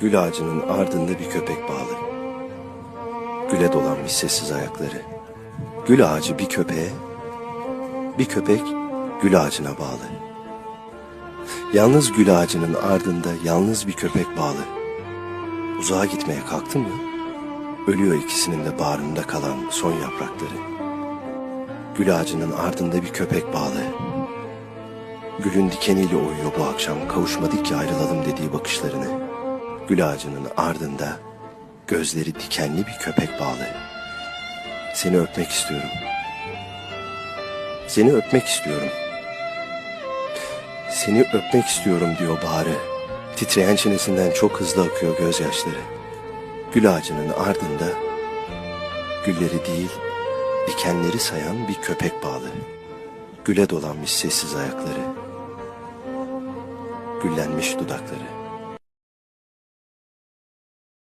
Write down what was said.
Gül ağacının ardında bir köpek bağlı. Güle dolanmış sessiz ayakları. Gül ağacı bir köpeğe, bir köpek gül ağacına bağlı. Yalnız gül ağacının ardında yalnız bir köpek bağlı. Uzağa gitmeye kalktı mı? Ölüyor ikisinin de bağrında kalan son yaprakları. Gül ağacının ardında bir köpek bağlı. Gülün dikeniyle oyuyor bu akşam kavuşmadık ki ayrılalım dediği bakışlarını. Gül ağacının ardında gözleri dikenli bir köpek bağlı. Seni öpmek istiyorum. Seni öpmek istiyorum. Seni öpmek istiyorum diyor Baharı. Titreyen çenesinden çok hızlı akıyor gözyaşları. Gül ağacının ardında gülleri değil dikenleri sayan bir köpek bağlı. Güle dolanmış sessiz ayakları. Güllenmiş dudakları.